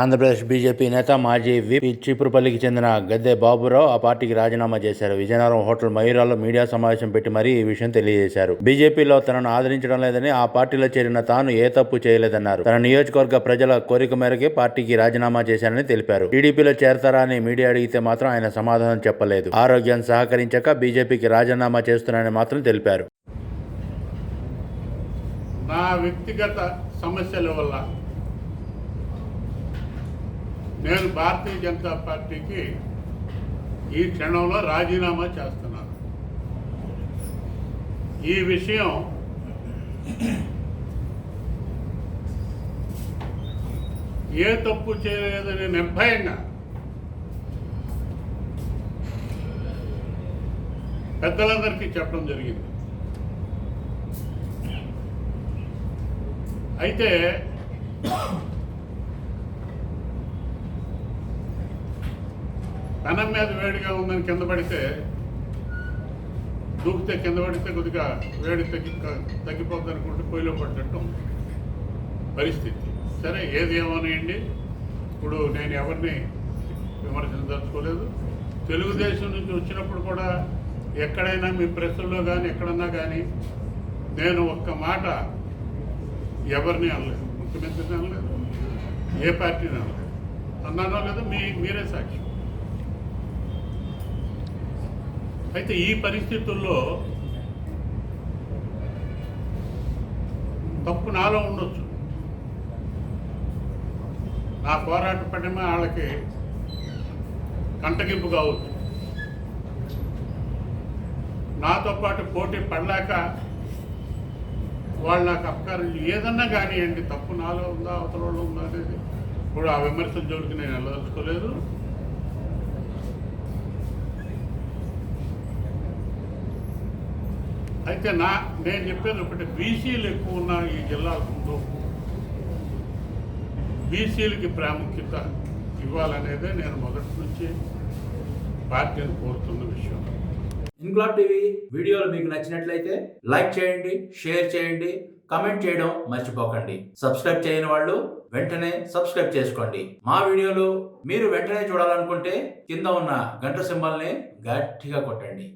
Andhra Pradesh BJP నేత మాజీ whip చీపురుపల్లికి చెందిన గద్దె బాబురావు ఆ పార్టీకి రాజీనామా చేశారు. విజయనగరం హోటల్ మయూరాలో మీడియా సమావేశం పెట్టి మరీ ఈ విషయం తెలియజేశారు. బీజేపీలో తనను ఆదరించడం లేదని ఆ పార్టీలో చేరిన తాను ఏ తప్పు చేయలేదన్నారు. తన నియోజకవర్గ ప్రజల కోరిక మేరకే పార్టీకి రాజీనామా చేశారని తెలిపారు. టీడీపీలో చేరతారా అని మీడియా అడిగితే మాత్రం ఆయన సమాధానం చెప్పలేదు. ఆరోగ్యం సహకరించక బీజేపీకి రాజీనామా చేస్తున్నారని మాత్రం తెలిపారు. నా వ్యక్తిగత సమస్యల వల్ల నేను భారతీయ జనతా పార్టీకి ఈ క్షణంలో రాజీనామా చేస్తున్నాను. ఈ విషయం ఏ తప్పు చేయలేదని నిర్భయంగా పెద్దలందరికీ చెప్పడం జరిగింది. అయితే పెనం మీద వేడిగా ఉందని కింద పడితే దూకితే కింద పడితే కొద్దిగా వేడి తగ్గి తగ్గిపోద్ది అనుకుంటే పొయ్యిలో పడ్డట్టు పరిస్థితి. సరే ఏది ఏమోనండి. ఇప్పుడు నేను ఎవరిని విమర్శించదలుచుకోలేదు. తెలుగుదేశం నుంచి వచ్చినప్పుడు కూడా ఎక్కడైనా మీ ప్రెస్సుల్లో కానీ ఎక్కడన్నా కానీ నేను ఒక్క మాట ఎవరిని అనలేదు. ముఖ్యమంత్రిని అనలేదు. ఏ పార్టీని అనలేదు. అన్నానో లేదు మీ మీరే సాక్షి. అయితే ఈ పరిస్థితుల్లో తప్పు నాలో ఉండొచ్చు. నా పోరాట పడమే వాళ్ళకి కంటగింపు కావచ్చు. నాతో పాటు పోటీ పడలేక వాళ్ళు నాకు అపకారం ఏదన్నా కానివ్వండి తప్పు నాలో ఉందా అవతల వాళ్ళు ఉందా అనేది ఇప్పుడు ఆ విమర్శల జోలికి నేను వెళ్ళదలుచుకోలేదు. అయితే నా నేను చెప్పేది ఒకటి బీసీలు ఎక్కువ ఉన్న ఈ జిల్లాలో బీసీలకి ప్రాముఖ్యత ఇవ్వాలనేదే నేను మొదటి నుంచి పార్టీని కోరుతున్న విషయం. ఇంక్లాబ్ టీవీ వీడియోలు మీకు నచ్చినట్లయితే లైక్ చేయండి షేర్ చేయండి కమెంట్ చేయడం మర్చిపోకండి. సబ్స్క్రైబ్ చేయని వాళ్ళు వెంటనే సబ్స్క్రైబ్ చేసుకోండి. మా వీడియోలు మీరు వెంటనే చూడాలనుకుంటే కింద ఉన్న గంట సింబల్ని గట్టిగా కొట్టండి.